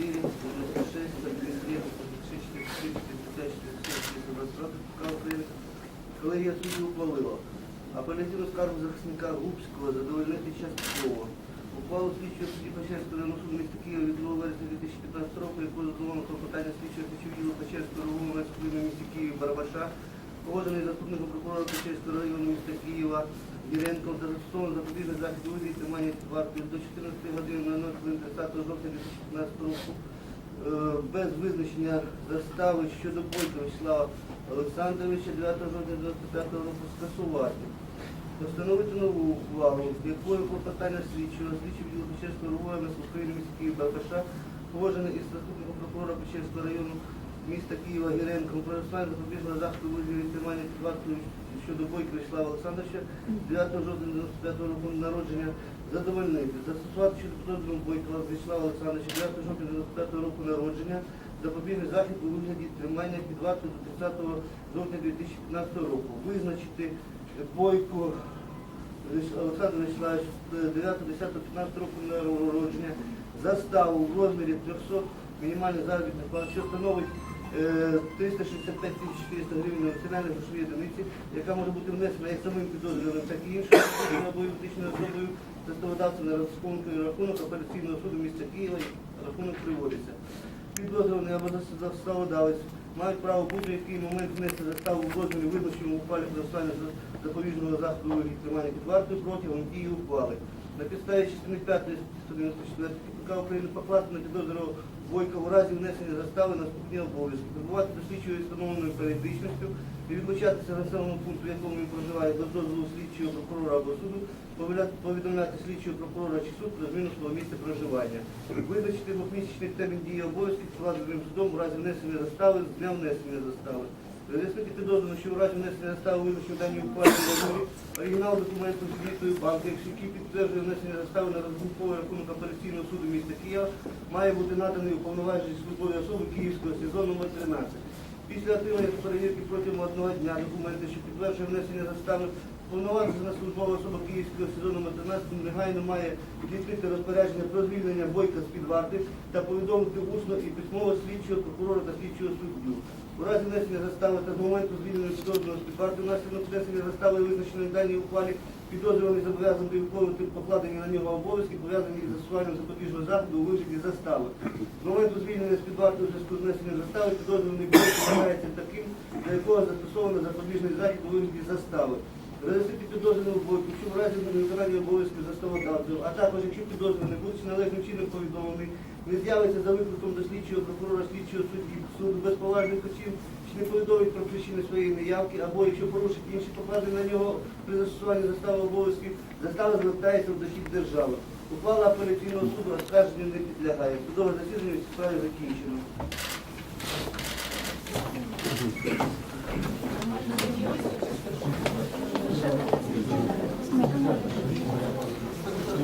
94, 96, 133, 134, 45, 47, 420 Колегія суддів ухвалила. Апеляційну скаргу захисника Губського задовольнити частково. Ухвалу слідчого судді Печерського районного суду міста Києва від 2 вересня 2015 року, якою задоволено про питання слідчого відділу Печерського районного суду в місті Києві Барабаша, погоджений заступником прокурора Печерського району міста Києва Єренко та застосовано запобіжний захід у вигляді тримання під до 14 годин на 30 жовтня 2015 року е, без визначення застави щодо Бойка Вячеслава Олександровича 9 жовтня 2025 року скасувати. Постановити нову ухвалу, якою клопотання слідчого, слідчого відділу Печерського району України міста Києва Баркаша, погоджений із заступником прокурора Печерського району міста Києва Гіренком про розслання запобіжного заходу у вигляді тримання під вартою щодо Бойка Вячеслава Олександровича. 9 жовтня 95 року народження. Задовольнити, застосувати щодо підозрюваного Бойка Вячеслава Олександровича. 9 жовтня 95 року народження. Запобіжний захід у вигляді тримання під вартою до 30 жовтня 2015 року, визначити Бойко Олександр Вячеславович 9, 10, 15 року народження. Заставу в розмірі 300 мінімальних заробітних плат, що становить е, 365 400 гривень на національній грошовій одиниці, яка може бути внесена як самим підозрюваним, так і іншою особою юридичною особою, заставодавцем на розрахунковий рахунок апеляційного суду міста Києва, рахунок приводиться. Підозрюваний або заставодавець мають право будь-який момент внести заставу в розмірі визначеному ухвалі про останнє запобіжного заходу вигляді тримання під вартою протягом дії ухвали. На підставі частини 5 194 КПК України покласти на підозрюваного Бойка в разі внесення застави наступні обов'язки. Прибувати до встановленою періодичністю і відлучатися на населеному пункту, в якому він проживає, до дозволу слідчого прокурора або суду, повідомляти- слідчого прокурора чи суд про зміну свого місця проживання. Визначити двохмісячний термін дії обов'язків складеним судом в разі внесення застави з дня внесення застави. Роз'яснити підозрюваного, що в разі внесення застави визначено дані ухвалі договорі, оригінал документу з банки, якщо який підтверджує внесення застави на розрахунковий рахунок апеляційного суду міста Києва, має бути наданий уповноваженій службовій особи Київського СІЗО номер 13. Після отримання перевірки протягом одного дня документи, що підтверджує внесення застави, повноважена службова особа Київського номер 13 негайно має здійснити розпорядження про звільнення бойка з-під варти та повідомити усно і письмово слідчого прокурора та слідчого суддю. У разі внесення застави та з моменту звільнення підозрюваного з-під варти внаслідок внесення застави визначеної в даній ухвалі підозрюваний зобов'язаний виконувати покладені на нього обов'язки, пов'язані із застосуванням запобіжного заходу у вигляді застави. З моменту звільнення з-під варти у зв'язку з внесенням застави підозрюваний вважається таким, для якого застосовано запобіжний захід у вигляді застави. Розглясити підозрюваного що в разі невиконання обов'язків заставодавців, а також якщо підозрюваний, будучи належним чином повідомлений, не з'явиться за викликом до слідчого прокурора, слідчого судді, суду без поважних причин, чи не повідомить про причини своєї неявки, або якщо порушить інші покладені на нього при застосуванні застави обов'язків, застава звертається в дохід держави. Ухвала апеляційного суду оскарженню не підлягає. Судове засідання в справі закінчено.